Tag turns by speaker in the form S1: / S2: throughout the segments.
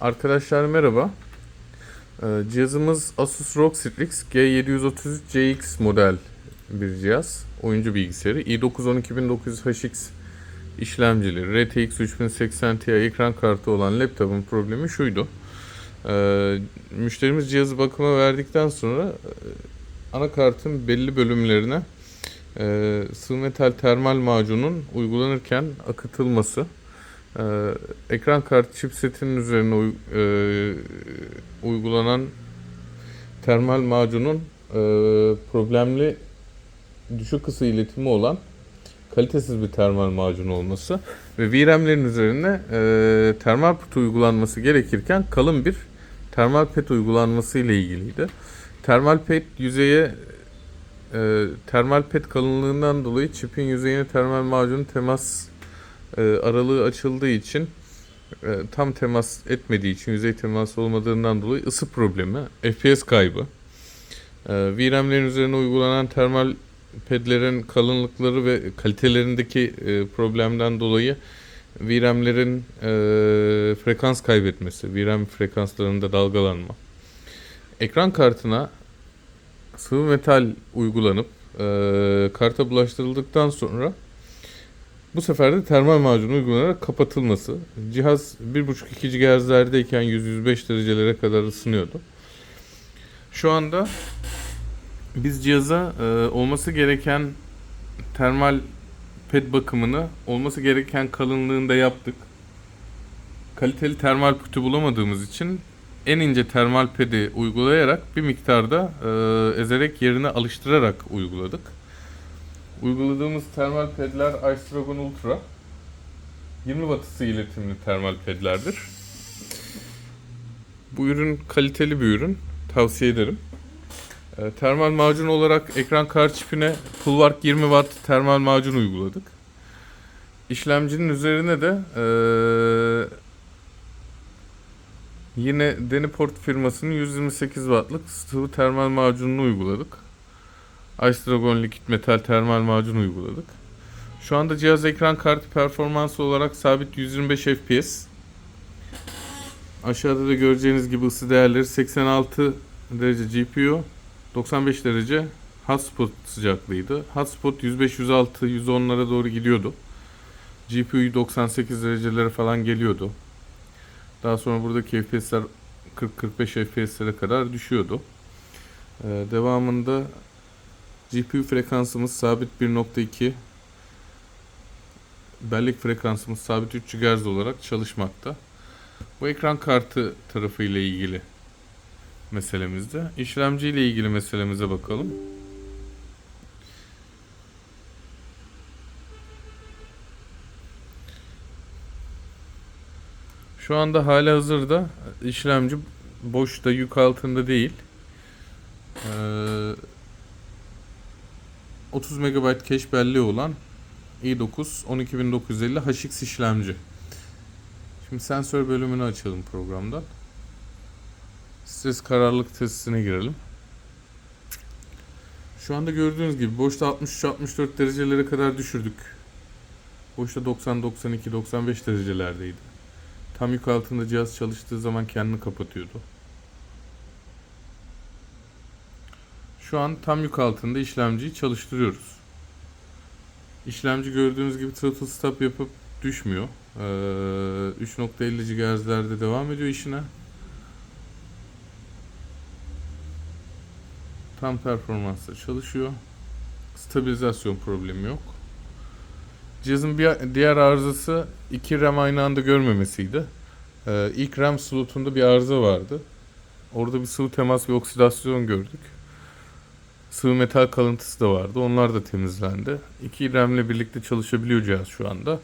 S1: Arkadaşlar merhaba. Ee, cihazımız Asus ROG Strix G733CX model bir cihaz. Oyuncu bilgisayarı. i9 12900HX işlemcili, RTX 3080 Ti ekran kartı olan laptopun problemi şuydu. Ee, müşterimiz cihazı bakıma verdikten sonra e, anakartın belli bölümlerine e, sıvı metal termal macunun uygulanırken akıtılması ee, ekran kartı chipsetinin üzerine e, uygulanan termal macunun e, problemli düşük ısı iletimi olan kalitesiz bir termal macun olması ve VRAM'lerin üzerine e, termal put uygulanması gerekirken kalın bir termal pet uygulanması ile ilgiliydi. Termal pet yüzeye e, termal pet kalınlığından dolayı çipin yüzeyine termal macunun temas e, aralığı açıldığı için e, tam temas etmediği için yüzey teması olmadığından dolayı ısı problemi, FPS kaybı. E, VRAM'lerin üzerine uygulanan termal pedlerin kalınlıkları ve kalitelerindeki e, problemden dolayı VRAM'lerin e, frekans kaybetmesi, VRAM frekanslarında dalgalanma. Ekran kartına sıvı metal uygulanıp karta bulaştırıldıktan sonra bu sefer de termal macun uygulanarak kapatılması. Cihaz 1.5-2 GHz'lerdeyken 100-105 derecelere kadar ısınıyordu. Şu anda biz cihaza e, olması gereken termal ped bakımını olması gereken kalınlığında yaptık. Kaliteli termal pütü bulamadığımız için en ince termal pedi uygulayarak bir miktarda e, ezerek yerine alıştırarak uyguladık. Uyguladığımız termal pedler Ice Dragon Ultra. 20 watt ısı iletimli termal pedlerdir. Bu ürün kaliteli bir ürün. Tavsiye ederim. Ee, termal macun olarak ekran kart çipine Pulvark 20 watt termal macun uyguladık. İşlemcinin üzerine de eee, yine Deniport firmasının 128 wattlık sıvı termal macununu uyguladık. Ice Dragon likit metal termal macun uyguladık. Şu anda cihaz ekran kartı performansı olarak sabit 125 FPS. Aşağıda da göreceğiniz gibi ısı değerleri 86 derece GPU, 95 derece hotspot sıcaklığıydı. Hotspot 105, 106, 110'lara doğru gidiyordu. GPU 98 derecelere falan geliyordu. Daha sonra buradaki FPS'ler 40-45 FPS'lere kadar düşüyordu. Ee, devamında GPU frekansımız sabit 1.2 bellek frekansımız sabit 3 GHz olarak çalışmakta. Bu ekran kartı tarafı ile ilgili meselemizde. İşlemci ile ilgili meselemize bakalım. Şu anda hala hazırda işlemci boşta yük altında değil. Ee, 30 MB cache belleği olan i9 12950 HX işlemci. Şimdi sensör bölümünü açalım programdan. Stres kararlılık testine girelim. Şu anda gördüğünüz gibi boşta 63-64 derecelere kadar düşürdük. Boşta 90 92 95 derecelerdeydi. Tam yük altında cihaz çalıştığı zaman kendini kapatıyordu. Şu an tam yük altında işlemciyi çalıştırıyoruz. İşlemci gördüğünüz gibi throttle stop yapıp düşmüyor. Ee, 3.50 GHz'lerde devam ediyor işine. Tam performansla çalışıyor. Stabilizasyon problemi yok. Cihazın bir diğer arızası iki RAM aynı anda görmemesiydi. Ee, ilk RAM slotunda bir arıza vardı. Orada bir sıvı temas ve oksidasyon gördük. Sıvı metal kalıntısı da vardı. Onlar da temizlendi. İki RAM'le birlikte çalışabiliyor cihaz şu anda.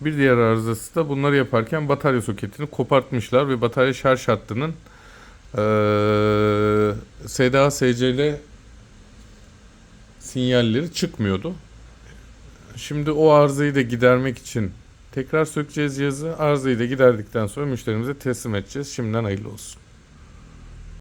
S1: Bir diğer arızası da bunları yaparken batarya soketini kopartmışlar ve batarya şarj hattının eee SDA SCL sinyalleri çıkmıyordu. Şimdi o arızayı da gidermek için tekrar sökeceğiz cihazı. Arızayı da giderdikten sonra müşterimize teslim edeceğiz. Şimdiden hayırlı olsun.